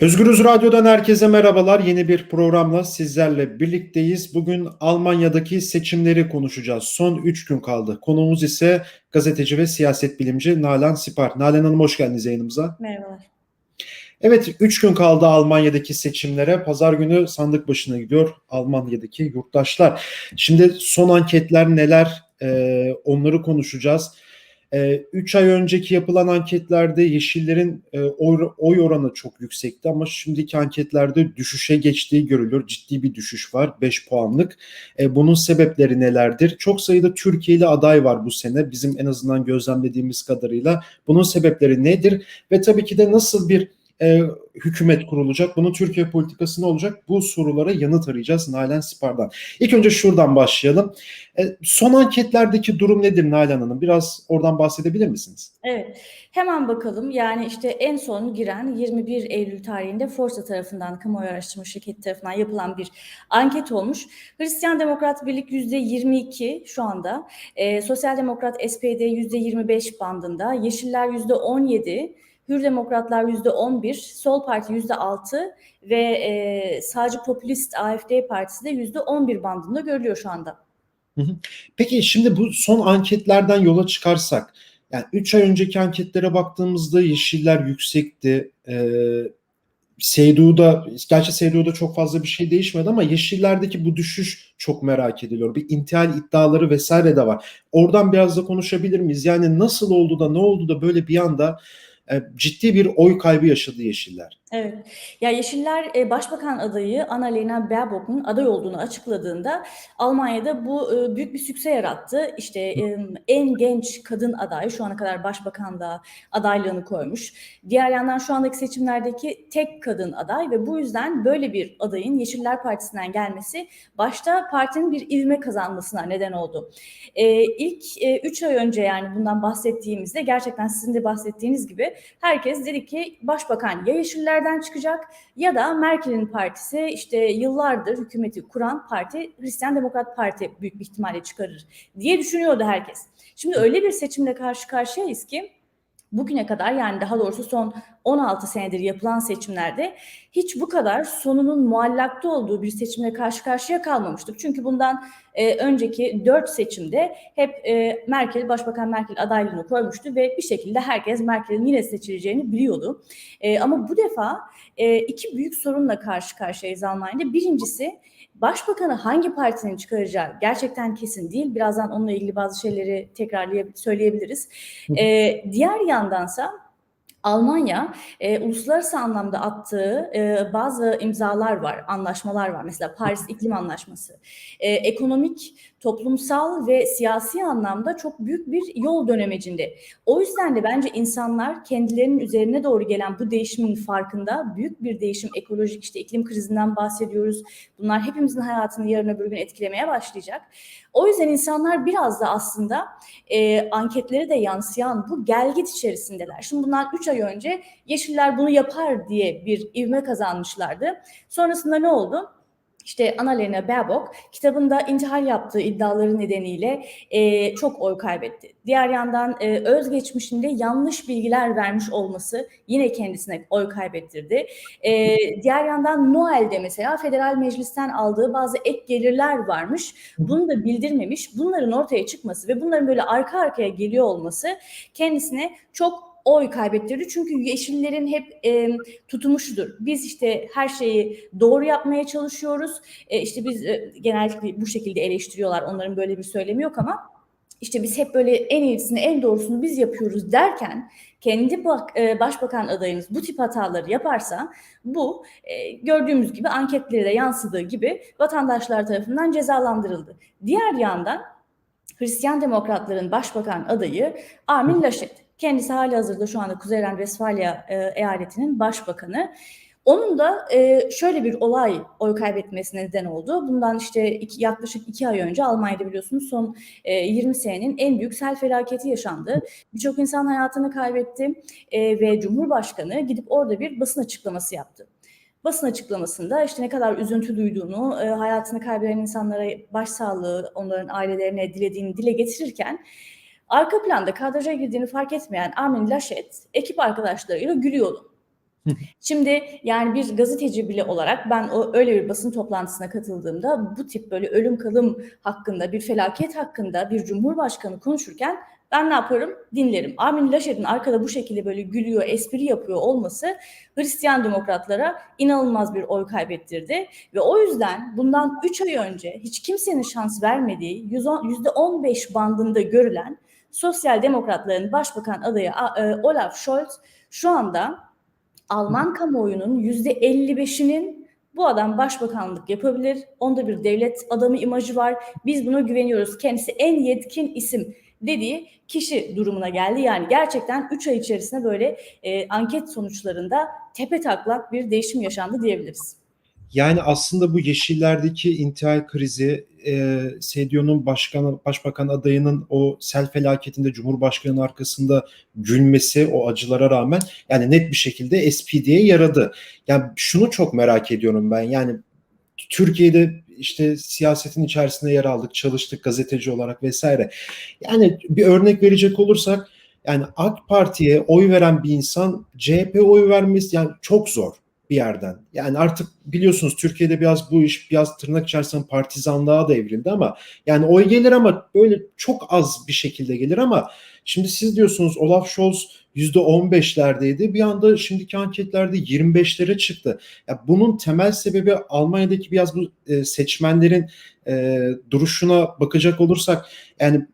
Özgürüz Radyo'dan herkese merhabalar. Yeni bir programla sizlerle birlikteyiz. Bugün Almanya'daki seçimleri konuşacağız. Son 3 gün kaldı. Konuğumuz ise gazeteci ve siyaset bilimci Nalan Sipar. Nalan Hanım hoş geldiniz yayınımıza. Merhabalar. Evet 3 gün kaldı Almanya'daki seçimlere. Pazar günü sandık başına gidiyor Almanya'daki yurttaşlar. Şimdi son anketler neler Ee, onları konuşacağız. 3 ay önceki yapılan anketlerde Yeşillerin e, oy oranı çok yüksekti ama şimdiki anketlerde düşüşe geçtiği görülür. Ciddi bir düşüş var 5 puanlık. E, bunun sebepleri nelerdir? Çok sayıda Türkiye'li aday var bu sene bizim en azından gözlemlediğimiz kadarıyla. Bunun sebepleri nedir? Ve tabii ki de nasıl bir e, hükümet kurulacak? Bunun Türkiye politikası ne olacak? Bu sorulara yanıt arayacağız Nalan Sipar'dan. İlk önce şuradan başlayalım. E, son anketlerdeki durum nedir Nalan Hanım? Biraz oradan bahsedebilir misiniz? Evet, hemen bakalım. Yani işte en son giren 21 Eylül tarihinde Forsa tarafından, kamuoyu araştırma şirketi tarafından yapılan bir anket olmuş. Hristiyan Demokrat Birlik %22 şu anda, e, Sosyal Demokrat SPD %25 bandında, Yeşiller %17, Hür Demokratlar %11, Sol Parti %6 ve e, sağcı popülist AFD Partisi de %11 bandında görülüyor şu anda. Peki şimdi bu son anketlerden yola çıkarsak, yani 3 ay önceki anketlere baktığımızda yeşiller yüksekti. Ee, Seydu'da, gerçi Seydu'da çok fazla bir şey değişmedi ama yeşillerdeki bu düşüş çok merak ediliyor. Bir intihal iddiaları vesaire de var. Oradan biraz da konuşabilir miyiz? Yani nasıl oldu da ne oldu da böyle bir anda ciddi bir oy kaybı yaşadı Yeşiller. Evet. Ya Yeşiller e, Başbakan adayı Annalena Baerbock'un aday olduğunu açıkladığında Almanya'da bu e, büyük bir sükse yarattı. İşte en genç kadın aday şu ana kadar başbakanlığa adaylığını koymuş. Diğer yandan şu andaki seçimlerdeki tek kadın aday ve bu yüzden böyle bir adayın Yeşiller Partisi'nden gelmesi başta partinin bir ivme kazanmasına neden oldu. İlk 3 ay önce yani bundan bahsettiğimizde gerçekten sizin de bahsettiğiniz gibi herkes dedi ki başbakan ya Yeşillerden çıkacak ya da Merkel'in partisi işte yıllardır hükümeti kuran parti Hristiyan Demokrat Parti büyük bir ihtimalle çıkarır diye düşünüyordu herkes. Şimdi öyle bir seçimle karşı karşıyayız ki bugüne kadar yani daha doğrusu son 16 senedir yapılan seçimlerde hiç bu kadar sonunun muallakta olduğu bir seçimle karşı karşıya kalmamıştık. Çünkü bundan e, önceki 4 seçimde hep e, Merkel, Başbakan Merkel adaylığını koymuştu ve bir şekilde herkes Merkel'in yine seçileceğini biliyordu. E, ama bu defa e, iki büyük sorunla karşı karşıyayız Almanya'da. Birincisi Başbakanı hangi partinin çıkaracağı gerçekten kesin değil. Birazdan onunla ilgili bazı şeyleri tekrarlayıp söyleyebiliriz. Ee, diğer yandansa Almanya e, uluslararası anlamda attığı e, bazı imzalar var, anlaşmalar var. Mesela Paris İklim Anlaşması. E, ekonomik, toplumsal ve siyasi anlamda çok büyük bir yol dönemecinde. O yüzden de bence insanlar kendilerinin üzerine doğru gelen bu değişimin farkında. Büyük bir değişim, ekolojik işte iklim krizinden bahsediyoruz. Bunlar hepimizin hayatını yarın öbür gün etkilemeye başlayacak. O yüzden insanlar biraz da aslında e, anketlere de yansıyan bu gelgit içerisindeler. Şimdi bundan 3 ay önce Yeşiller bunu yapar diye bir ivme kazanmışlardı. Sonrasında ne oldu? İşte Annalena Baerbock kitabında intihal yaptığı iddiaları nedeniyle e, çok oy kaybetti. Diğer yandan e, özgeçmişinde yanlış bilgiler vermiş olması yine kendisine oy kaybettirdi. E, diğer yandan Noel'de mesela federal meclisten aldığı bazı ek gelirler varmış. Bunu da bildirmemiş. Bunların ortaya çıkması ve bunların böyle arka arkaya geliyor olması kendisine çok oy kaybettirdi. Çünkü Yeşillerin hep e, tutumu şudur. Biz işte her şeyi doğru yapmaya çalışıyoruz. E, işte biz e, genellikle bu şekilde eleştiriyorlar. Onların böyle bir söylemi yok ama işte biz hep böyle en iyisini, en doğrusunu biz yapıyoruz derken kendi bak, e, başbakan adayınız bu tip hataları yaparsa bu e, gördüğümüz gibi anketlere yansıdığı gibi vatandaşlar tarafından cezalandırıldı. Diğer yandan Hristiyan Demokratların başbakan adayı Armin Laschet. Kendisi hali hazırda şu anda Kuzey Ren-Vesfalya e, eyaletinin başbakanı. Onun da e, şöyle bir olay oy kaybetmesine neden oldu. Bundan işte iki, yaklaşık iki ay önce Almanya'da biliyorsunuz son e, 20 senenin en büyük sel felaketi yaşandı. Birçok insan hayatını kaybetti e, ve Cumhurbaşkanı gidip orada bir basın açıklaması yaptı. Basın açıklamasında işte ne kadar üzüntü duyduğunu, e, hayatını kaybeden insanlara başsağlığı, onların ailelerine dilediğini dile getirirken Arka planda kadraja girdiğini fark etmeyen Armin Laschet ekip arkadaşlarıyla gülüyordu. Şimdi yani bir gazeteci bile olarak ben o öyle bir basın toplantısına katıldığımda bu tip böyle ölüm kalım hakkında, bir felaket hakkında bir cumhurbaşkanı konuşurken ben ne yaparım? Dinlerim. Armin Laschet'in arkada bu şekilde böyle gülüyor, espri yapıyor olması Hristiyan demokratlara inanılmaz bir oy kaybettirdi. Ve o yüzden bundan 3 ay önce hiç kimsenin şans vermediği %15 bandında görülen sosyal demokratların başbakan adayı e, Olaf Scholz şu anda Alman kamuoyunun %55'inin bu adam başbakanlık yapabilir. Onda bir devlet adamı imajı var. Biz buna güveniyoruz. Kendisi en yetkin isim dediği kişi durumuna geldi. Yani gerçekten 3 ay içerisinde böyle e, anket sonuçlarında tepe taklak bir değişim yaşandı diyebiliriz. Yani aslında bu Yeşiller'deki intihal krizi, e, Sedio'nun başkan, başbakan adayının o sel felaketinde Cumhurbaşkanı'nın arkasında gülmesi o acılara rağmen yani net bir şekilde SPD'ye yaradı. Yani şunu çok merak ediyorum ben yani Türkiye'de işte siyasetin içerisinde yer aldık, çalıştık gazeteci olarak vesaire. Yani bir örnek verecek olursak yani AK Parti'ye oy veren bir insan CHP oy vermesi yani çok zor bir yerden. Yani artık biliyorsunuz Türkiye'de biraz bu iş biraz tırnak içerisinde partizanlığa da evrildi ama yani oy gelir ama böyle çok az bir şekilde gelir ama şimdi siz diyorsunuz Olaf Scholz %15'lerdeydi. Bir anda şimdiki anketlerde 25'lere çıktı. Ya bunun temel sebebi Almanya'daki biraz bu e, seçmenlerin e, duruşuna bakacak olursak yani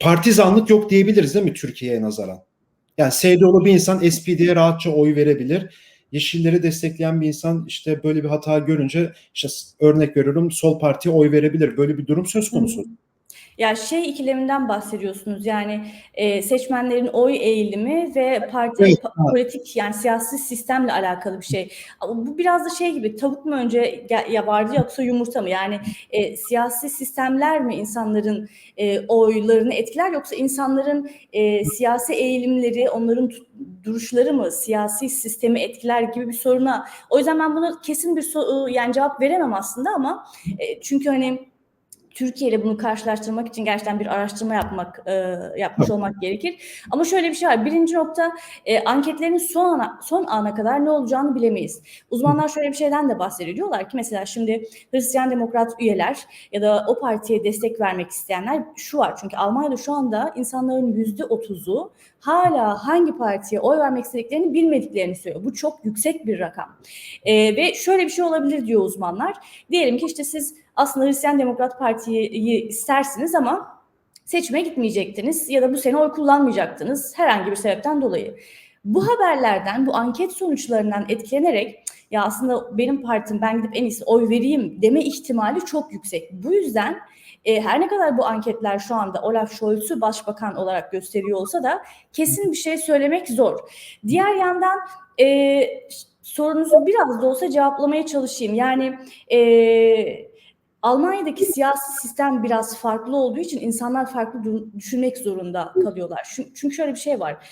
partizanlık yok diyebiliriz değil mi Türkiye'ye nazaran? Yani SDO'lu bir insan SPD'ye rahatça oy verebilir Yeşilleri destekleyen bir insan işte böyle bir hata görünce işte örnek veriyorum sol partiye oy verebilir. Böyle bir durum söz konusu. Hı. Ya şey ikileminden bahsediyorsunuz yani e, seçmenlerin oy eğilimi ve parti Evet, pa- politik yani siyasi sistemle alakalı bir şey. Bu biraz da şey gibi tavuk mu önce ya vardı yoksa yumurta mı? Yani e, siyasi sistemler mi insanların e, oylarını etkiler yoksa insanların e, siyasi eğilimleri, onların duruşları mı siyasi sistemi etkiler gibi bir soruna. O yüzden ben buna kesin bir so- yani cevap veremem aslında ama e, çünkü hani Türkiye ile bunu karşılaştırmak için gerçekten bir araştırma yapmak e, yapmış olmak gerekir. Ama şöyle bir şey var. Birinci nokta e, anketlerin son ana, son ana kadar ne olacağını bilemeyiz. Uzmanlar şöyle bir şeyden de bahsediyor. Diyorlar ki mesela şimdi Hristiyan Demokrat üyeler ya da o partiye destek vermek isteyenler şu var. Çünkü Almanya'da şu anda insanların yüzde otuzu hala hangi partiye oy vermek istediklerini bilmediklerini söylüyor. Bu çok yüksek bir rakam. E, ve şöyle bir şey olabilir diyor uzmanlar. Diyelim ki işte siz aslında Hristiyan Demokrat Parti'yi istersiniz ama seçime gitmeyecektiniz ya da bu sene oy kullanmayacaktınız herhangi bir sebepten dolayı. Bu haberlerden, bu anket sonuçlarından etkilenerek ya aslında benim partim ben gidip en iyisi oy vereyim deme ihtimali çok yüksek. Bu yüzden e, her ne kadar bu anketler şu anda Olaf Scholz'u başbakan olarak gösteriyor olsa da kesin bir şey söylemek zor. Diğer yandan e, sorunuzu biraz da olsa cevaplamaya çalışayım. Yani e, Almanya'daki siyasi sistem biraz farklı olduğu için insanlar farklı düşünmek zorunda kalıyorlar. Çünkü şöyle bir şey var.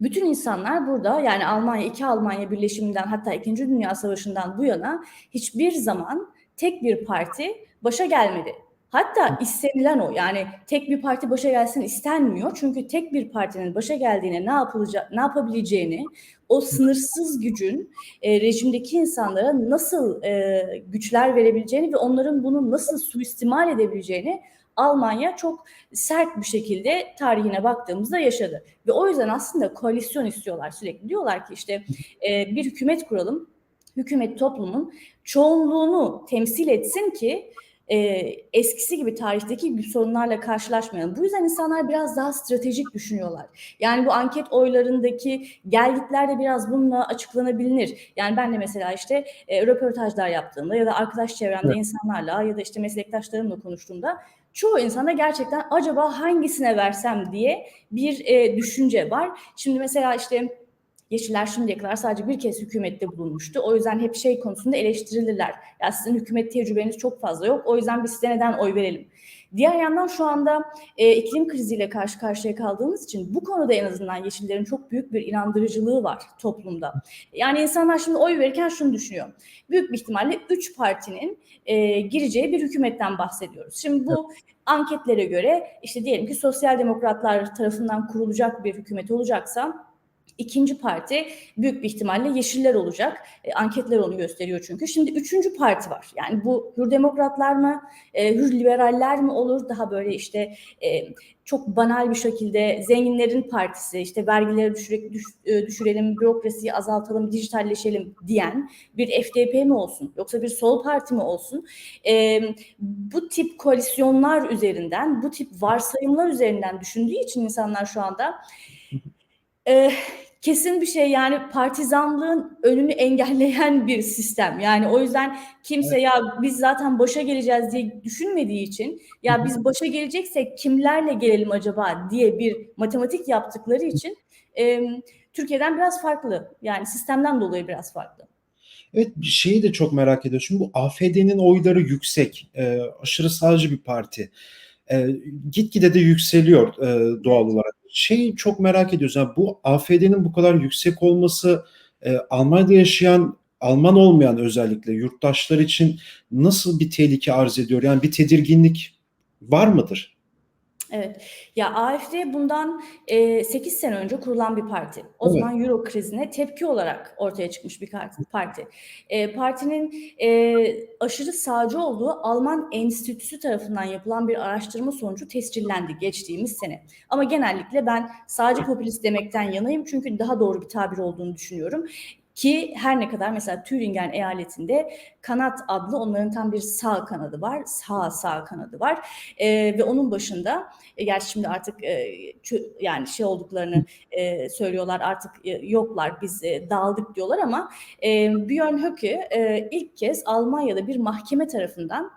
Bütün insanlar burada yani Almanya, iki Almanya birleşiminden hatta İkinci Dünya Savaşı'ndan bu yana hiçbir zaman tek bir parti başa gelmedi. Hatta istenilen o yani tek bir parti başa gelsin istenmiyor. Çünkü tek bir partinin başa geldiğine ne yapılacak ne yapabileceğini, o sınırsız gücün e, rejimdeki insanlara nasıl e, güçler verebileceğini ve onların bunu nasıl suistimal edebileceğini Almanya çok sert bir şekilde tarihine baktığımızda yaşadı. Ve o yüzden aslında koalisyon istiyorlar sürekli. Diyorlar ki işte e, bir hükümet kuralım, hükümet toplumun çoğunluğunu temsil etsin ki e, eskisi gibi tarihteki sorunlarla karşılaşmayalım. Bu yüzden insanlar biraz daha stratejik düşünüyorlar. Yani bu anket oylarındaki gelgitler de biraz bununla açıklanabilir. Yani ben de mesela işte e, röportajlar yaptığımda ya da arkadaş çevremde evet. insanlarla ya da işte meslektaşlarımla konuştuğumda çoğu insanda gerçekten acaba hangisine versem diye bir e, düşünce var. Şimdi mesela işte Yeşiller şimdiye kadar sadece bir kez hükümette bulunmuştu. O yüzden hep şey konusunda eleştirilirler. Ya sizin hükümet tecrübeniz çok fazla yok. O yüzden biz size neden oy verelim? Diğer yandan şu anda e, iklim kriziyle karşı karşıya kaldığımız için bu konuda en azından Yeşillerin çok büyük bir inandırıcılığı var toplumda. Yani insanlar şimdi oy verirken şunu düşünüyor. Büyük bir ihtimalle üç partinin e, gireceği bir hükümetten bahsediyoruz. Şimdi bu anketlere göre işte diyelim ki sosyal demokratlar tarafından kurulacak bir hükümet olacaksa İkinci parti büyük bir ihtimalle Yeşiller olacak. E, anketler onu gösteriyor çünkü. Şimdi üçüncü parti var. Yani bu Hür Demokratlar mı, e, Hür Liberaller mi olur? Daha böyle işte e, çok banal bir şekilde zenginlerin partisi, işte vergileri düşürek, düş, e, düşürelim, bürokrasiyi azaltalım, dijitalleşelim diyen bir FDP mi olsun? Yoksa bir sol parti mi olsun? E, bu tip koalisyonlar üzerinden, bu tip varsayımlar üzerinden düşündüğü için insanlar şu anda e, kesin bir şey yani partizanlığın önünü engelleyen bir sistem. Yani o yüzden kimse Evet. ya biz zaten başa geleceğiz diye düşünmediği için ya biz başa geleceksek kimlerle gelelim acaba diye bir matematik yaptıkları için e, Türkiye'den biraz farklı. Yani sistemden dolayı biraz farklı. Evet bir şeyi de çok merak ediyorum. Şimdi bu AFD'nin oyları yüksek. E, aşırı sağcı bir parti. E, gitgide de yükseliyor e, doğal olarak. Şeyi çok merak ediyoruz. Yani bu AFD'nin bu kadar yüksek olması e, Almanya'da yaşayan Alman olmayan özellikle yurttaşlar için nasıl bir tehlike arz ediyor? Yani bir tedirginlik var mıdır? Evet. Ya AfD bundan e, 8 sene önce kurulan bir parti. O Evet. zaman Euro krizine tepki olarak ortaya çıkmış bir parti. E, partinin e, aşırı sağcı olduğu Alman Enstitüsü tarafından yapılan bir araştırma sonucu tescillendi geçtiğimiz sene. Ama genellikle ben sağcı popülist demekten yanayım çünkü daha doğru bir tabir olduğunu düşünüyorum. Ki her ne kadar mesela Thüringen eyaletinde Kanat adlı onların tam bir sağ kanadı var. Sağ sağ kanadı var. E, ve onun başında e, gerçi şimdi artık e, yani şey olduklarını e, söylüyorlar artık e, yoklar biz e, dağıldık diyorlar ama e, Björn Höcke e, ilk kez Almanya'da bir mahkeme tarafından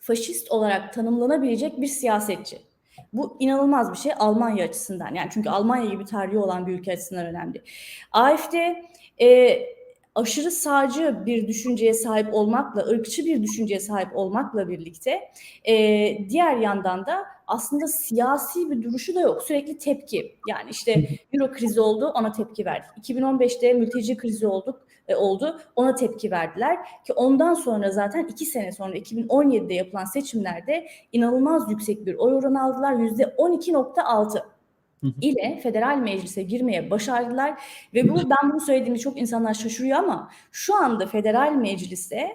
faşist olarak tanımlanabilecek bir siyasetçi. Bu inanılmaz bir şey Almanya açısından. Yani çünkü Almanya gibi tarihi olan bir ülke açısından önemli. AfD e, aşırı sağcı bir düşünceye sahip olmakla, ırkçı bir düşünceye sahip olmakla birlikte e, diğer yandan da aslında siyasi bir duruşu da yok. Sürekli tepki. Yani işte Euro krizi oldu, ona tepki verdik. 2015'te mülteci krizi olduk, e, oldu, ona tepki verdiler. Ki ondan sonra zaten iki sene sonra 2017'de yapılan seçimlerde inanılmaz yüksek bir oy oranı aldılar. %12.6 Hı hı. İle federal meclise girmeye başardılar ve bu ben bunu söylediğimde çok insanlar şaşırıyor ama şu anda federal mecliste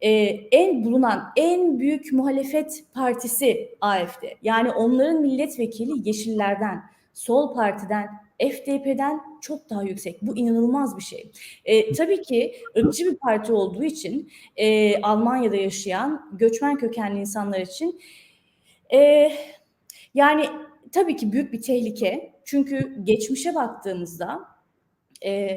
e, en bulunan en büyük muhalefet partisi AfD. Yani onların milletvekili Yeşillerden, Sol Parti'den, FDP'den çok daha yüksek. Bu inanılmaz bir şey. E, tabii ki ırkçı bir parti olduğu için e, Almanya'da yaşayan göçmen kökenli insanlar için e, yani tabii ki büyük bir tehlike. Çünkü geçmişe baktığımızda e,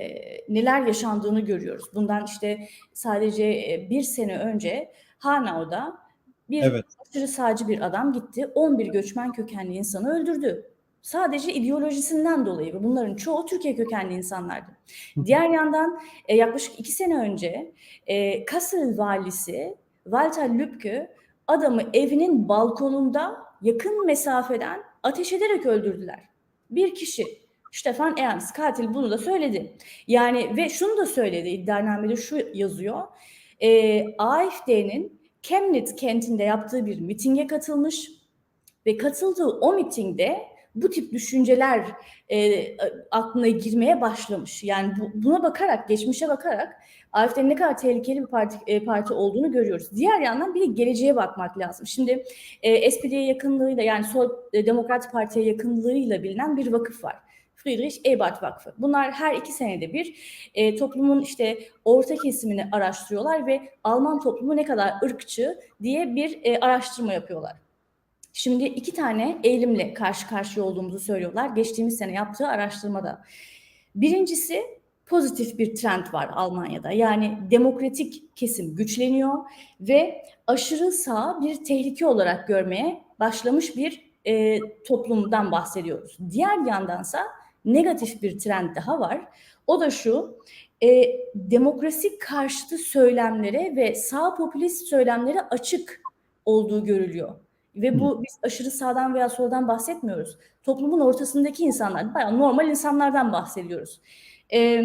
neler yaşandığını görüyoruz. Bundan işte sadece e, bir sene önce Hanau'da bir Evet. aşırı sağcı bir adam gitti. 11 göçmen kökenli insanı öldürdü. Sadece ideolojisinden dolayı ve bunların çoğu Türkiye kökenli insanlardı. Diğer yandan e, yaklaşık iki sene önce e, Kassel valisi Walter Lübke adamı evinin balkonunda yakın mesafeden ateş ederek öldürdüler. Bir kişi. Stefan Ernst katil bunu da söyledi. Yani ve şunu da söyledi iddianamede şu yazıyor. E, AFD'nin Chemnitz kentinde yaptığı bir mitinge katılmış ve katıldığı o mitingde bu tip düşünceler e, aklına girmeye başlamış. Yani bu, buna bakarak, geçmişe bakarak AFD'nin ne kadar tehlikeli bir parti, e, parti olduğunu görüyoruz. Diğer yandan bir de geleceğe bakmak lazım. Şimdi e, SPD'ye yakınlığıyla yani Sol e, Demokrat Parti'ye yakınlığıyla bilinen bir vakıf var. Friedrich Ebert Vakfı. Bunlar her iki senede bir e, toplumun işte orta kesimini araştırıyorlar ve Alman toplumu ne kadar ırkçı diye bir e, araştırma yapıyorlar. Şimdi iki tane eğilimle karşı karşıya olduğumuzu söylüyorlar geçtiğimiz sene yaptığı araştırmada. Birincisi pozitif bir trend var Almanya'da. Yani demokratik kesim güçleniyor ve aşırı sağ bir tehlike olarak görmeye başlamış bir e, toplumdan bahsediyoruz. Diğer yandansa negatif bir trend daha var. O da şu, e, demokrasi karşıtı söylemlere ve sağ popülist söylemlere açık olduğu görülüyor. Ve bu biz aşırı sağdan veya soldan bahsetmiyoruz. Toplumun ortasındaki insanlar, bayağı normal insanlardan bahsediyoruz. E,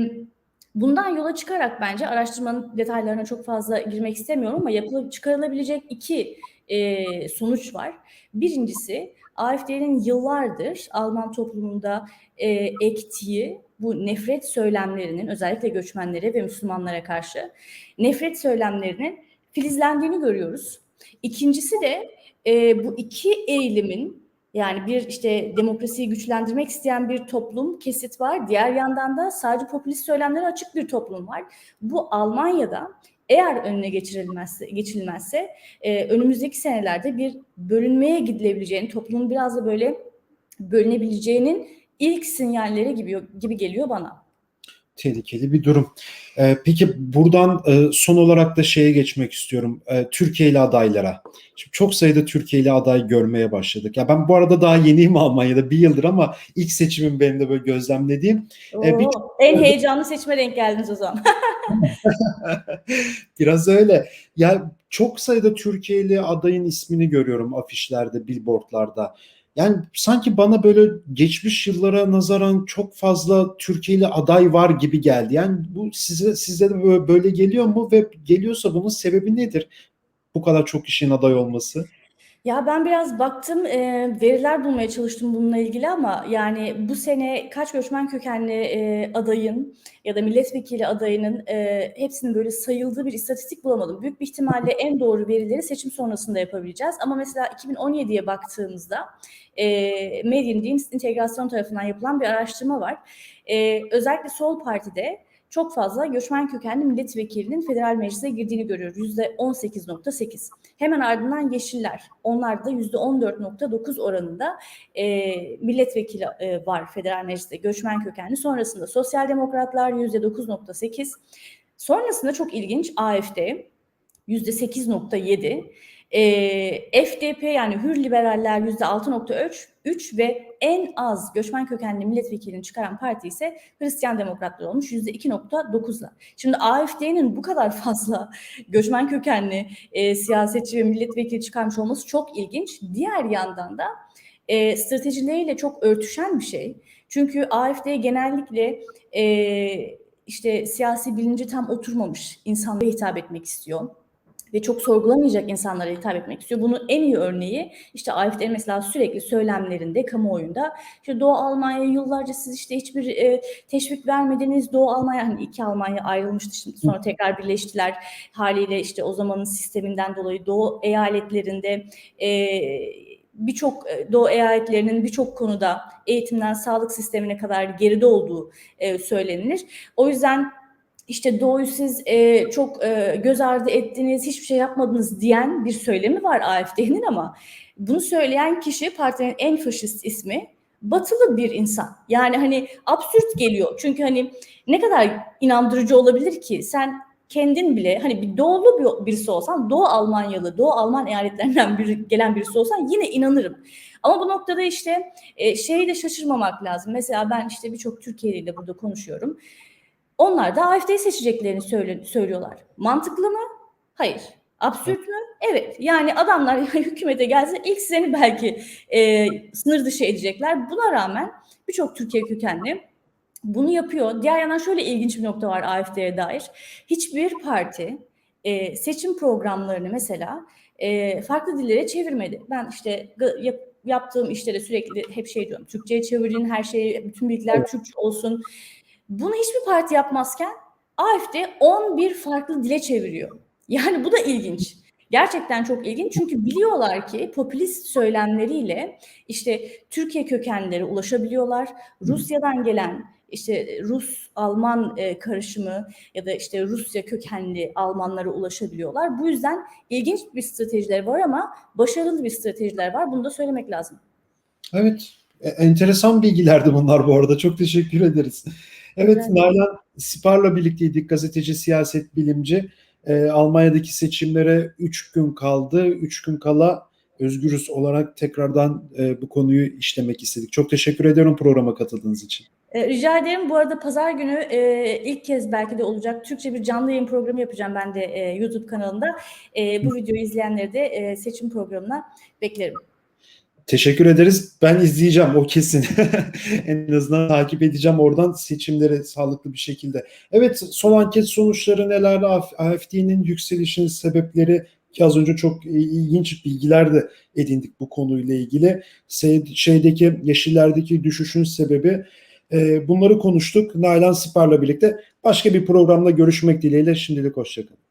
bundan yola çıkarak bence araştırmanın detaylarına çok fazla girmek istemiyorum ama yapılıp çıkarılabilecek iki e, sonuç var. Birincisi AFD'nin yıllardır Alman toplumunda e, ektiği bu nefret söylemlerinin özellikle göçmenlere ve Müslümanlara karşı nefret söylemlerinin filizlendiğini görüyoruz. İkincisi de e, bu iki eğilimin yani bir işte demokrasiyi güçlendirmek isteyen bir toplum kesit var. Diğer yandan da sadece popülist söylemlere açık bir toplum var. Bu Almanya'da eğer önüne geçirilmezse, geçilmezse e, önümüzdeki senelerde bir bölünmeye gidilebileceğini, toplumun biraz da böyle bölünebileceğinin ilk sinyalleri gibi gibi geliyor bana. Tehlikeli bir durum. Ee, peki buradan e, son olarak da şeye geçmek istiyorum. E, Türkiye'li adaylara. Şimdi çok sayıda Türkiye'li aday görmeye başladık. Ya ben bu arada daha yeniyim Almanya'da bir yıldır ama ilk seçimim benim de böyle gözlemlediğim. E, bir- Oo, en heyecanlı seçime denk geldiniz o zaman. Biraz öyle. Ya çok sayıda Türkiye'li adayın ismini görüyorum afişlerde, billboardlarda. Yani sanki bana böyle geçmiş yıllara nazaran çok fazla Türkiye'li aday var gibi geldi. Yani bu size size de böyle geliyor mu ve geliyorsa bunun sebebi nedir? Bu kadar çok kişinin aday olması. Ya ben biraz baktım, eee, veriler bulmaya çalıştım bununla ilgili ama yani bu sene kaç göçmen kökenli eee, adayın ya da milletvekili adayının eee, hepsinin böyle sayıldığı bir istatistik bulamadım. Büyük bir ihtimalle en doğru verileri seçim sonrasında yapabileceğiz. Ama mesela 2017'ye baktığımızda eee Mediendienst Integrasyon tarafından yapılan bir araştırma var. Eee, özellikle Sol Parti'de çok fazla göçmen kökenli milletvekilinin federal meclise girdiğini görüyoruz. %18.8. Hemen ardından Yeşiller. Onlar da %14.9 oranında e, milletvekili e, var federal mecliste göçmen kökenli. Sonrasında Sosyal Demokratlar %9.8. Sonrasında çok ilginç AFD %8.7. E, FDP yani Hür Liberaller %6.3 3 ve en az göçmen kökenli milletvekilini çıkaran parti ise Hristiyan Demokratlar olmuş %2.9'la. Şimdi AFD'nin bu kadar fazla göçmen kökenli e, siyasetçi ve milletvekili çıkarmış olması çok ilginç. Diğer yandan da e, stratejileriyle çok örtüşen bir şey. Çünkü AFD genellikle e, işte siyasi bilinci tam oturmamış insanlara hitap etmek istiyor ve çok sorgulamayacak insanlara hitap etmek istiyor. Bunun en iyi örneği işte AFD'nin mesela sürekli söylemlerinde, kamuoyunda işte Doğu Almanya yıllarca siz işte hiçbir e, teşvik vermediniz. Doğu Almanya hani iki Almanya ayrılmıştı şimdi sonra tekrar birleştiler. Haliyle işte o zamanın sisteminden dolayı Doğu eyaletlerinde e, birçok Doğu eyaletlerinin birçok konuda eğitimden sağlık sistemine kadar geride olduğu e, söylenilir. O yüzden işte Doğu'yu siz e, çok e, göz ardı ettiniz, hiçbir şey yapmadınız diyen bir söylemi var AFD'nin ama bunu söyleyen kişi partinin en faşist ismi batılı bir insan. Yani hani absürt geliyor. Çünkü hani ne kadar inandırıcı olabilir ki sen kendin bile hani bir doğulu bir, birisi olsan, Doğu Almanyalı, Doğu Alman eyaletlerinden biri, gelen birisi olsan yine inanırım. Ama bu noktada işte e, şeyi de şaşırmamak lazım. Mesela ben işte birçok Türkiye'li ile burada konuşuyorum. Onlar da AFD'yi seçeceklerini söyle, söylüyorlar. Mantıklı mı? Hayır. Absürt mü? Evet. Yani adamlar hükümete gelse ilk seni belki e, sınır dışı edecekler. Buna rağmen birçok Türkiye kökenli bunu yapıyor. Diğer yandan şöyle ilginç bir nokta var AFD'ye dair. Hiçbir parti e, seçim programlarını mesela e, farklı dillere çevirmedi. Ben işte yap, yaptığım işlere sürekli hep şey diyorum. Türkçe'ye çevirin her şeyi, bütün bilgiler. Türkçe olsun. Bunu hiçbir parti yapmazken AFD 11 farklı dile çeviriyor. Yani bu da ilginç. Gerçekten çok ilginç çünkü biliyorlar ki popülist söylemleriyle işte Türkiye kökenleri ulaşabiliyorlar. Rusya'dan gelen işte Rus-Alman e, karışımı ya da işte Rusya kökenli Almanlara ulaşabiliyorlar. Bu yüzden ilginç bir stratejiler var ama başarılı bir stratejiler var. Bunu da söylemek lazım. Evet, e, enteresan bilgilerdi bunlar bu arada. Çok teşekkür ederiz. Evet, evet. Nalan Sipar'la birlikteydik, gazeteci, siyaset bilimci. E, Almanya'daki seçimlere 3 gün kaldı. 3 gün kala Özgürüz olarak tekrardan e, bu konuyu işlemek istedik. Çok teşekkür ediyorum programa katıldığınız için. E, rica ederim. Bu arada pazar günü e, ilk kez belki de olacak Türkçe bir canlı yayın programı yapacağım ben de e, YouTube kanalında. E, bu videoyu izleyenleri de e, seçim programına beklerim. Teşekkür ederiz. Ben izleyeceğim o kesin. en azından takip edeceğim oradan seçimleri sağlıklı bir şekilde. Evet son anket sonuçları neler? AFD'nin yükselişinin sebepleri ki az önce çok ilginç bilgiler de edindik bu konuyla ilgili. Şeydeki yeşillerdeki düşüşün sebebi E, bunları konuştuk Nalan Sipar'la birlikte. Başka bir programda görüşmek dileğiyle şimdilik hoşçakalın.